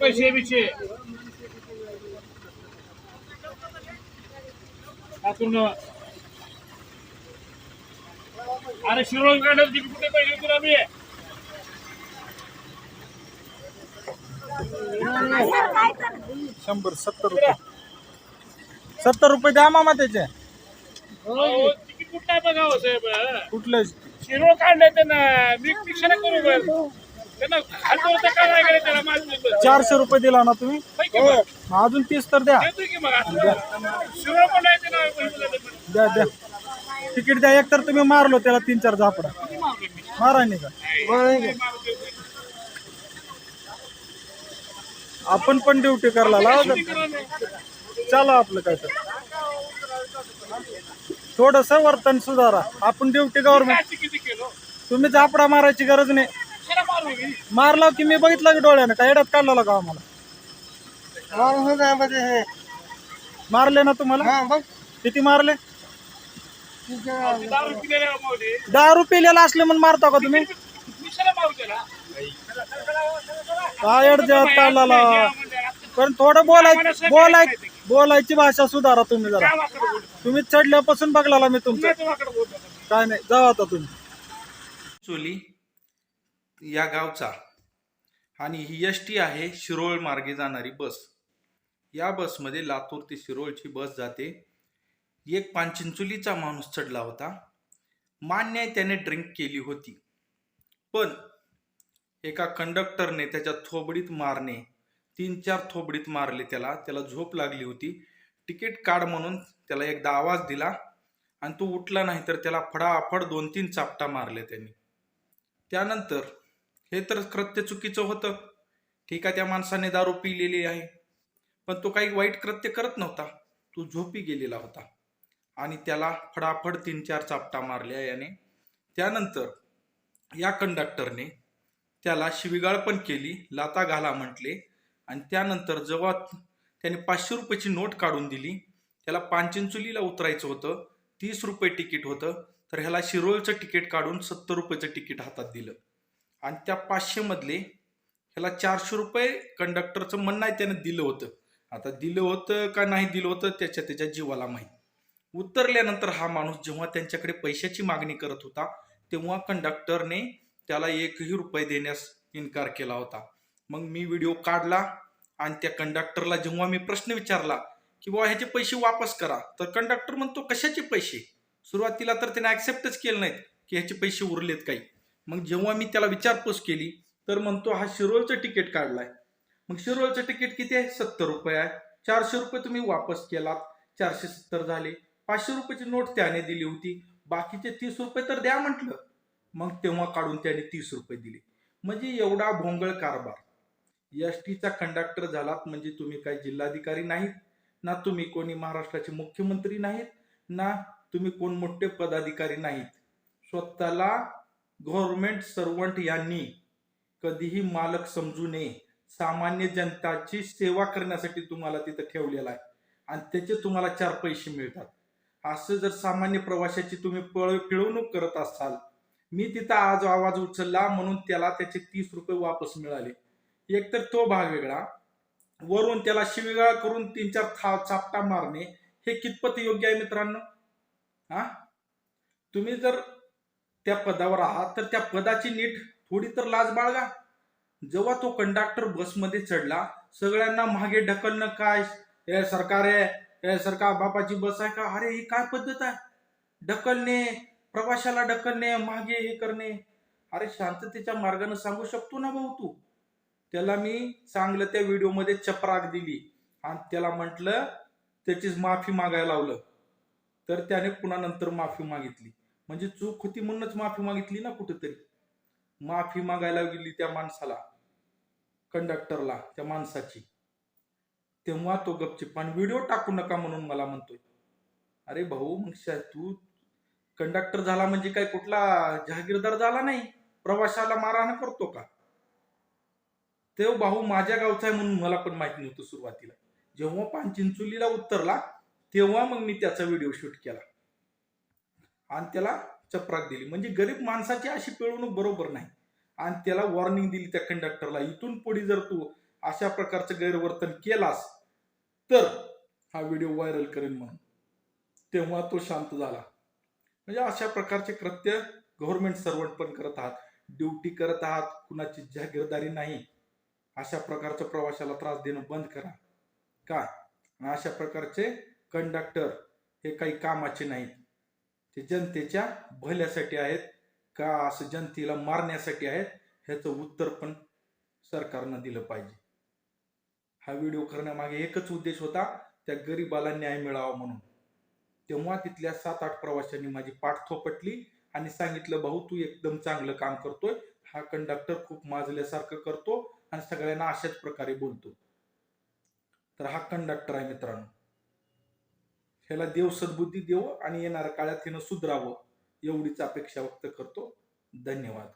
पैसे बिचे त्यातून अरे शिरोळ काढत किती कुठे पैसे तुला मी शंभर सत्तर रुपये. सत्तर रुपये द्या मामा त्याचे. अहो, तिकीट कुठं बघावं साहेब. कुठले? शिरोळ काढले त्यांना. मी पिक्चर करू बरं त्यांना त्याला चारशे रुपये दिला ना तुम्ही? मग? अजून तीस तर द्या. देतोय की मग? आता शिरोळ कोणायचं नाव पैसे झाले पण. द्या द्या. तिकीट द्या. एक तर तुम्ही मारलो त्याला तीन चार झापडा. किती मी? मारा नाही का. आपण पण ड्युटी करायला लावा. चला आपलं काय तर. थोडस वर्तन सुधारा. आपण ड्युटी गव्हर्नमेंट किती तुम्ही झापडा मारायची गरज नाही. मारला की मी बघितलं की डोळ्यानं काय एड्यात काढला का आम्हाला. मारले ना तुम्हाला? किती मारले? दारू पिलेला असले म्हणून मारता का तुम्ही? काय काढला पण थोडं बोलाय बोलाय बोलायची भाषा सुधारा तुम्ही जरा? तुम्ही चढल्यापासून बघला मी तुमचं. काय नाही जावा आता तुम्ही. चोली या गावचा. आणि ही एस टी आहे शिरोळ मार्गे जाणारी बस. या बसमध्ये लातूर ते शिरोळची बस जाते. एक पांचिंचोलीचा माणूस चढला होता. मान्य आहे त्याने ड्रिंक केली होती. पण एका कंडक्टरने त्याच्या थोबडीत मारणे तीन चार थोबडीत मारले त्याला त्याला झोप लागली होती. तिकीट काढ म्हणून त्याला एकदा आवाज दिला. आणि तो उठला नाही तर त्याला फडाफड दोन तीन चापटा मारले त्यांनी. त्यानंतर हे तर कृत्य चुकीचं होतं. ठीक आहे त्या माणसाने दारू पिलेली आहे. पण तो काही वाईट कृत्य करत नव्हता. तो झोपी गेलेला होता. आणि त्याला फडाफड तीन चार चापटा मारल्या याने. त्यानंतर या कंडक्टरने त्याला शिविगाळ पण केली लाता घाला म्हटले. आणि त्यानंतर जेव्हा त्याने पाचशे रुपयाची नोट काढून दिली त्याला पांचिंचुलीला उतरायचं होतं. तीस रुपये तिकीट होतं. तर ह्याला शिरोळचं तिकीट काढून सत्तर रुपयाचं तिकीट हातात दिलं. आणि त्या पाचशेमधले ह्याला चारशे रुपये कंडक्टरचं म्हणणं आहे त्यानं दिलं होतं. आता दिलं होतं का नाही दिलं होतं त्याच्या त्याच्या जीवाला माहीत. उतरल्यानंतर हा माणूस जेव्हा त्यांच्याकडे पैशाची मागणी करत होता तेव्हा कंडक्टरने त्याला एकही रुपये देण्यास इन्कार केला होता. मग मी व्हिडिओ काढला आणि त्या कंडक्टरला जेव्हा मी प्रश्न विचारला की बाबा ह्याचे पैसे वापस करा. तर कंडक्टर म्हणतो कशाचे पैसे? सुरुवातीला तर त्याने ॲक्सेप्टच केलं नाहीत की ह्याचे पैसे उरलेत काही. मग जेव्हा मी त्याला विचारपूस केली तर म्हणतो हा शिरोळचं तिकीट काढलाय. मग शिरोळचं तिकीट किती आहे? सत्तर रुपये आहे. चारशे रुपये तुम्ही वापस केलात. चारशे सत्तर झाले. पाचशे रुपयाची नोट त्याने दिली होती. बाकीचे तीस रुपये तर द्या म्हटलं. मग तेव्हा काढून त्याने तीस रुपये दिले. म्हणजे एवढा भोंगळ कारभार. एस टीचा कंडक्टर झालात म्हणजे तुम्ही काही जिल्हाधिकारी नाहीत. ना तुम्ही कोणी महाराष्ट्राचे मुख्यमंत्री नाहीत. ना तुम्ही कोण मोठे पदाधिकारी नाहीत. स्वतःला गव्हर्नमेंट सर्वंट यांनी कधीही मालक समजू नये. सामान्य जनताची सेवा करण्यासाठी तुम्हाला तिथं ठेवलेला आहे. आणि त्याचे तुम्हाला चार पैसे मिळतात. असं जर सामान्य प्रवाशाची तुम्ही पळ पिळवणूक करत असाल मी तिथं आज आवाज उचलला म्हणून त्याला त्याचे तीस रुपये वापस मिळाले. एकतर तो भाग वेगळा. वरून त्याला शिवेगाळ करून तीन चार था चापटा मारणे हे कितपत योग्य आहे मित्रांनो? हा? तुम्ही जर त्या पदावर आहात तर त्या पदाची नीट थोडी तर लाज बाळगा. जेव्हा तो कंडक्टर बसमध्ये चढला सगळ्यांना मागे ढकलणं काय? हे सरकार आहे हे सरकार बापाची बस आहे का? अरे ही काय पद्धत आहे? ढकलणे प्रवाशाला ढकलणे मागे हे करणे. अरे शांततेच्या मार्गाने सांगू शकतो ना भाऊ तू? त्याला मी चांगलं त्या व्हिडिओमध्ये चपराक दिली. आणि त्याला म्हटलं त्याचीच माफी मागायला लावलं. तर त्याने पुन्हा नंतर माफी मागितली. म्हणजे चूक होती म्हणूनच माफी मागितली ना कुठेतरी. माफी मागायला गेली त्या माणसाला कंडक्टरला त्या माणसाची. तेव्हा तो गपचिप आणि व्हिडिओ टाकू नका म्हणून मला म्हणतोय. अरे भाऊ मग तू कंडक्टर झाला म्हणजे काय कुठला जहागीरदार झाला नाही? प्रवाशाला मारहाण करतो का? तो भाऊ माझ्या गावचा आहे म्हणून मला पण माहिती नव्हतं सुरुवातीला. जेव्हा पानचिंचोलीला उतरला तेव्हा मग मी त्याचा व्हिडिओ शूट केला. आणि त्याला चपराक दिली. म्हणजे गरीब माणसाची अशी पिळवणूक बरोबर नाही. आणि त्याला वॉर्निंग दिली त्या कंडक्टरला इथून पुढे जर तू अशा प्रकारचं गैरवर्तन केलास तर हा व्हिडिओ व्हायरल करेन म्हणून. तेव्हा तो शांत झाला. म्हणजे अशा प्रकारचे कृत्य गव्हर्नमेंट सर्वंट पण करत आहात. ड्युटी करत आहात. कुणाची जागीरदारी नाही. अशा प्रकारच्या प्रवाशाला त्रास देणं बंद करा. का? अशा प्रकारचे कंडक्टर हे काही कामाचे नाहीत. ते जनतेच्या भल्यासाठी आहेत का असं जनतेला मारण्यासाठी आहेत ह्याचं उत्तर पण सरकारनं दिलं पाहिजे. हा व्हिडिओ करण्यामागे एकच उद्देश होता त्या गरिबाला न्याय मिळावा म्हणून. तेव्हा तिथल्या सात आठ प्रवाशांनी माझी पाठ थोपटली आणि सांगितलं भाऊ तू एकदम चांगलं काम करतोय. हा कंडक्टर खूप माजल्यासारखं करतो आणि सगळ्यांना अशाच प्रकारे बोलतो. तर हा कंडक्टर आहे मित्रांनो. ह्याला देव सद्बुद्धी देव आणि येणाऱ्या काळात हिनं सुधरावं एवढीच अपेक्षा व्यक्त करतो. धन्यवाद.